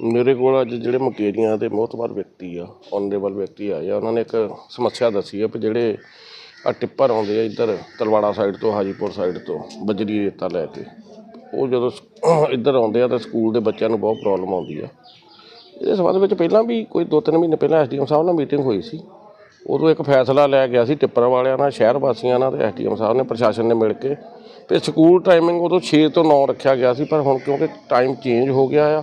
ਮੇਰੇ ਕੋਲ ਅੱਜ ਜਿਹੜੇ ਮੁਕੇਰੀਆਂ ਦੇ ਮੋਹਤਬਰ ਵਿਅਕਤੀ ਆ ਆਨਰੇਬਲ ਵਿਅਕਤੀ ਆਏ ਆ, ਉਹਨਾਂ ਨੇ ਇੱਕ ਸਮੱਸਿਆ ਦੱਸੀ ਆ ਵੀ ਜਿਹੜੇ ਆ ਟਿੱਪਰ ਆਉਂਦੇ ਆ ਇੱਧਰ ਤਲਵਾੜਾ ਸਾਈਡ ਤੋਂ, ਹਾਜੀਪੁਰ ਸਾਈਡ ਤੋਂ, ਬਜਰੀ ਰੇਤਾ ਲੈ ਕੇ। ਉਹ ਜਦੋਂ ਸ- ਇੱਧਰ ਆਉਂਦੇ ਆ ਤਾਂ ਸਕੂਲ ਦੇ ਬੱਚਿਆਂ ਨੂੰ ਬਹੁਤ ਪ੍ਰੋਬਲਮ ਆਉਂਦੀ ਆ। ਇਹਦੇ ਸੰਬੰਧ ਵਿੱਚ ਪਹਿਲਾਂ ਵੀ ਕੋਈ 2-3 ਮਹੀਨੇ ਪਹਿਲਾਂ ਐਸਡੀਐਮ ਸਾਹਿਬ ਨਾਲ ਮੀਟਿੰਗ ਹੋਈ ਸੀ। ਉਦੋਂ ਇੱਕ ਫੈਸਲਾ ਲਿਆ ਗਿਆ ਸੀ ਟਿੱਪਰ ਵਾਲਿਆਂ ਨਾਲ, ਸ਼ਹਿਰ ਵਾਸੀਆਂ ਨਾਲ ਤੇ ਐਸਡੀਐਮ ਸਾਹਿਬ ਨੇ, ਪ੍ਰਸ਼ਾਸਨ ਨੇ ਮਿਲ ਕੇ। ਤੇ ਸਕੂਲ ਟਾਈਮਿੰਗ ਉਦੋਂ 6 ਤੋਂ 9 ਰੱਖਿਆ ਗਿਆ ਸੀ, ਪਰ ਹੁਣ ਕਿਉਂਕਿ ਟਾਈਮ ਚੇਂਜ ਹੋ ਗਿਆ ਆ,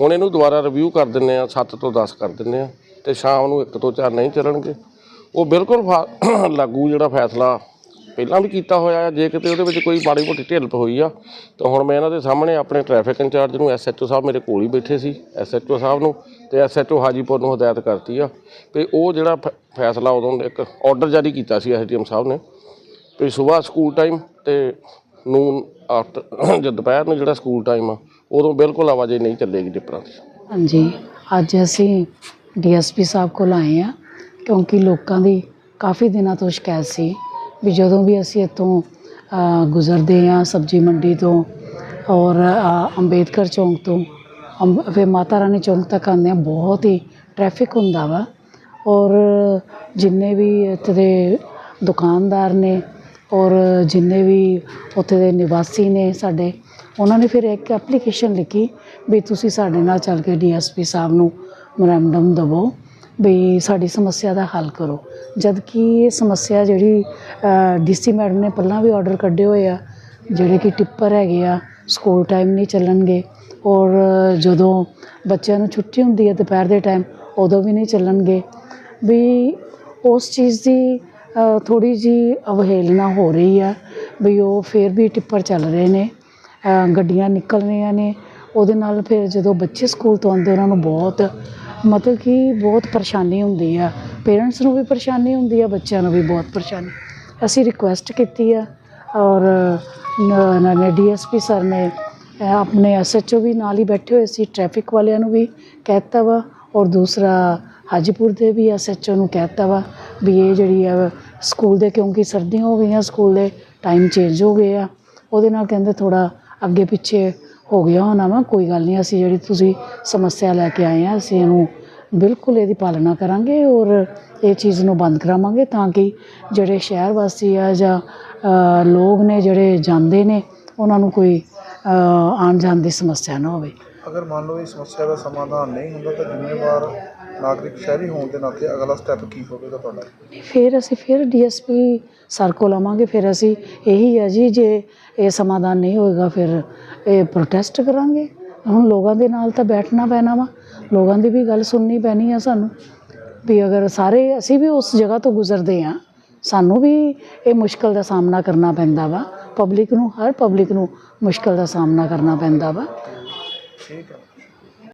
ਹੁਣ ਇਹਨੂੰ ਦੁਬਾਰਾ ਰਿਵਿਊ ਕਰ ਦਿੰਨੇ ਆ 7 ਤੋਂ 10 ਕਰ ਦਿੰਨੇ ਆ, ਤੇ ਸ਼ਾਮ ਨੂੰ 1 ਤੋਂ 4 ਨਹੀਂ ਚੱਲਣਗੇ। ਉਹ ਬਿਲਕੁਲ ਫਾ- ਲਾਗੂ ਜਿਹੜਾ ਫੈਸਲਾ ਪਹਿਲਾਂ ਵੀ ਕੀਤਾ ਹੋਇਆ ਆ, ਜੇ ਕਿਤੇ ਉਹਦੇ ਵਿੱਚ ਕੋਈ ਮਾੜੀ ਮੋਟੀ ਢਿੱਲਪ ਹੋਈ ਆ, ਤਾਂ ਹੁਣ ਮੈਂ ਇਹਨਾਂ ਦੇ ਸਾਹਮਣੇ ਆਪਣੇ ਟ੍ਰੈਫਿਕ ਇੰਚਾਰਜ ਨੂੰ ਐਸਐਚਓ ਸਾਹਿਬ ਮੇਰੇ ਕੋਲ ਹੀ ਬੈਠੇ ਸੀ ਐਸਐਚਓ ਸਾਹਿਬ ਨੂੰ ਤੇ ਐਸਐਚਓ ਹਾਜੀਪੁਰ ਨੂੰ ਹਦਾਇਤ ਕਰਤੀ ਆ ਵੀ ਉਹ ਜਿਹੜਾ ਫ- ਫੈਸਲਾ ਉਦੋਂ ਇੱਕ ਆਰਡਰ ਜਾਰੀ ਕੀਤਾ ਸੀ ਐਸਡੀਐਮ ਸਾਹਿਬ ਨੇ ਵੀ ਸਵੇਰ ਸਕੂਲ ਟਾਈਮ ਤੇ ਨੂਨ ਆਫਟਰ ਜਦ ਦੁਪਹਿਰ ਨੂੰ ਜਿਹੜਾ ਸਕੂਲ ਟਾਈਮ ਆ, ਉਦੋਂ ਬਿਲਕੁਲ ਆਵਾਜਾਈ ਨਹੀਂ ਚੱਲੇਗੀ ਟਿੱਪਰਾਂ ਦੀ। ਹਾਂਜੀ, ਅੱਜ ਅਸੀਂ ਡੀਐਸਪੀ ਸਾਹਿਬ ਕੋਲ ਆਏ ਆ, ਕਿਉਂਕਿ ਲੋਕਾਂ ਦੀ ਕਾਫੀ ਦਿਨਾਂ ਤੋਂ ਸ਼ਿਕਾਇਤ ਸੀ ਵੀ ਜਦੋਂ ਵੀ ਅਸੀਂ ਇੱਥੋਂ ਗੁਜ਼ਰਦੇ ਹਾਂ ਸਬਜ਼ੀ ਮੰਡੀ ਤੋਂ ਔਰ ਅੰਬੇਦਕਰ ਚੌਂਕ ਤੋਂ, ਅੰਬ- ਫਿਰ ਮਾਤਾ ਰਾਣੀ ਚੌਂਕ ਤੱਕ ਆਉਂਦੇ ਆ ਬਹੁਤ ਹੀ ਟ੍ਰੈਫਿਕ ਹੁੰਦਾ ਵਾ। ਔਰ ਜਿੰਨੇ ਵੀ ਇੱਥੇ ਦੇ ਦੁਕਾਨਦਾਰ ਨੇ ਔਰ ਜਿੰਨੇ ਵੀ ਉੱਥੇ ਦੇ ਨਿਵਾਸੀ ਨੇ ਸਾਡੇ, ਉਹਨਾਂ ਨੇ ਫਿਰ ਇੱਕ ਐਪਲੀਕੇਸ਼ਨ ਲਿਖੀ ਵੀ ਤੁਸੀਂ ਸਾਡੇ ਨਾਲ ਚੱਲ ਕੇ ਡੀਐਸਪੀ ਸਾਹਿਬ ਨੂੰ ਮੈਮੋਰੰਡਮ ਦਵੋ ਵੀ ਸਾਡੀ ਸਮੱਸਿਆ ਦਾ ਹੱਲ ਕਰੋ। ਜਦ ਕਿ ਇਹ ਸਮੱਸਿਆ ਜਿਹੜੀ ਡੀਸੀ ਮੈਡਮ ਨੇ ਪਹਿਲਾਂ ਵੀ ਆਰਡਰ ਕੱਢੇ ਹੋਏ ਆ, ਜਿਹੜੇ ਕਿ ਟਿੱਪਰ ਹੈਗੇ ਆ ਸਕੂਲ ਟਾਈਮ ਨਹੀਂ ਚੱਲਣਗੇ, ਔਰ ਜਦੋਂ ਬੱਚਿਆਂ ਨੂੰ ਛੁੱਟੀ ਹੁੰਦੀ ਹੈ ਦੁਪਹਿਰ ਦੇ ਟਾਈਮ ਉਦੋਂ ਵੀ ਨਹੀਂ ਚੱਲਣਗੇ। ਵੀ ਉਸ ਚੀਜ਼ ਦੀ ਥੋੜੀ ਜੀ ਅਵਹੇਲਨਾ ਹੋ ਰਹੀ ਆ, ਵੀ ਉਹ ਫਿਰ ਵੀ ਟਿੱਪਰ ਚੱਲ ਰਹੇ ਨੇ ਗੱਡੀਆਂ ਨਿਕਲ ਰਹੀਆਂ ਨੇ, ਉਹਦੇ ਨਾਲ ਫਿਰ ਜਦੋਂ ਬੱਚੇ ਸਕੂਲ ਤੋਂ ਆਉਂਦੇ, ਉਹਨਾਂ ਨੂੰ ਬਹੁਤ ਮਤਲਬ ਕਿ ਬਹੁਤ ਪਰੇਸ਼ਾਨੀ ਹੁੰਦੀ ਆ ਪੇਰੈਂਟਸ ਨੂੰ ਵੀ ਪਰੇਸ਼ਾਨੀ ਹੁੰਦੀ ਆ ਬੱਚਿਆਂ ਨੂੰ ਵੀ ਬਹੁਤ ਪਰੇਸ਼ਾਨੀ। ਅਸੀਂ ਰਿਕੁਐਸਟ ਕੀਤੀ ਆ ਔਰ ਨ- ਨੇ ਡੀਐਸਪੀ ਸਰ ਨੇ ਅ, ਆਪਣੇ ਐਸਐਚਓ ਵੀ ਨਾਲ ਹੀ ਬੈਠੇ ਹੋਏ ਸੀ ਟ੍ਰੈਫਿਕ ਵਾਲਿਆਂ ਨੂੰ ਵੀ ਕਹਿਤਾ ਵਾ ਔਰ ਦੂਸਰਾ ਹਾਜੀਪੁਰ ਦੇ ਵੀ ਐਸਐਚਓ ਨੂੰ ਕਹਿਤਾ ਵਾ ਵੀ ਇਹ ਜਿਹੜੀ ਆ ਸਕੂਲ ਦੇ ਕਿਉਂਕਿ ਸਰਦੀਆਂ ਹੋ ਗਈਆਂ ਸਕੂਲ ਦੇ ਟਾਈਮ ਚੇਂਜ ਹੋ ਗਏ ਆ ਉਹਦੇ ਨਾਲ ਕਹਿੰਦੇ ਥੋੜਾ ਅੱਗੇ ਪਿੱਛੇ ਹੋ ਗਿਆ ਹੋਣਾ ਵਾ ਕੋਈ ਗੱਲ ਨਹੀਂ ਅਸੀਂ ਜਿਹੜੀ ਤੁਸੀਂ ਸਮੱਸਿਆ ਲੈ ਕੇ ਆਏ ਆ ਅਸੀਂ ਇਹਨੂੰ ਬਿਲਕੁਲ ਇਹਦੀ ਪਾਲਣਾ ਕਰਾਂਗੇ ਔਰ ਇਹ ਚੀਜ਼ ਨੂੰ ਬੰਦ ਕਰਾਵਾਂਗੇ ਤਾਂ ਕਿ ਜਿਹੜੇ ਸ਼ਹਿਰ ਵਾਸੀ ਆ ਜਾਂ ਲੋਕ ਨੇ ਜਿਹੜੇ ਜਾਂਦੇ ਨੇ ਉਹਨਾਂ ਨੂੰ ਕੋਈ ਆਉਣ ਜਾਣ ਦੀ ਸਮੱਸਿਆ ਨਾ ਹੋਵੇ। ਅਗਰ ਮੰਨ ਲਓ ਇਸ ਸਮੱਸਿਆ ਦਾ ਸਮਾਧਾਨ ਨਹੀਂ ਹੁੰਦਾ ਤਾਂ ਜ਼ਿੰਮੇਵਾਰ ਨਾਗਰਿਕ ਸ਼ਹਿਰੀ ਹੋਣ ਦੇ ਨਾਤੇ ਅਗਲਾ ਸਟੈਪ ਕੀ ਹੋਵੇਗਾ ਤੁਹਾਡਾ? ਫਿਰ ਅਸੀਂ ਫਿਰ ਡੀਐਸਪੀ ਸਰ ਕੋਲ ਆਵਾਂਗੇ ਫਿਰ ਅਸੀਂ ਇਹੀ ਹੈ ਜੀ ਜੇ ਇਹ ਸਮਾਧਾਨ ਨਹੀਂ ਹੋਏਗਾ ਫਿਰ ਇਹ ਪ੍ਰੋਟੈਸਟ ਕਰਾਂਗੇ। ਹੁਣ ਲੋਕਾਂ ਦੇ ਨਾਲ ਤਾਂ ਬੈਠਣਾ ਪੈਣਾ ਵਾ। ਲੋਕਾਂ ਦੀ ਵੀ ਗੱਲ ਸੁਣਨੀ ਪੈਣੀ ਆ ਸਾਨੂੰ। ਵੀ ਅਗਰ ਸਾਰੇ ਅਸੀਂ ਵੀ ਉਸ ਜਗ੍ਹਾ ਤੋਂ ਗੁਜ਼ਰਦੇ ਆ ਸਾਨੂੰ ਵੀ ਇਹ ਮੁਸ਼ਕਲ ਦਾ ਸਾਹਮਣਾ ਕਰਨਾ ਪੈਂਦਾ ਵਾ। ਪਬਲਿਕ ਨੂੰ, ਹਰ ਪਬਲਿਕ ਨੂੰ ਮੁਸ਼ਕਲ ਦਾ ਸਾਹਮਣਾ ਕਰਨਾ ਪੈਂਦਾ ਵਾ। ਠੀਕ ਹੈ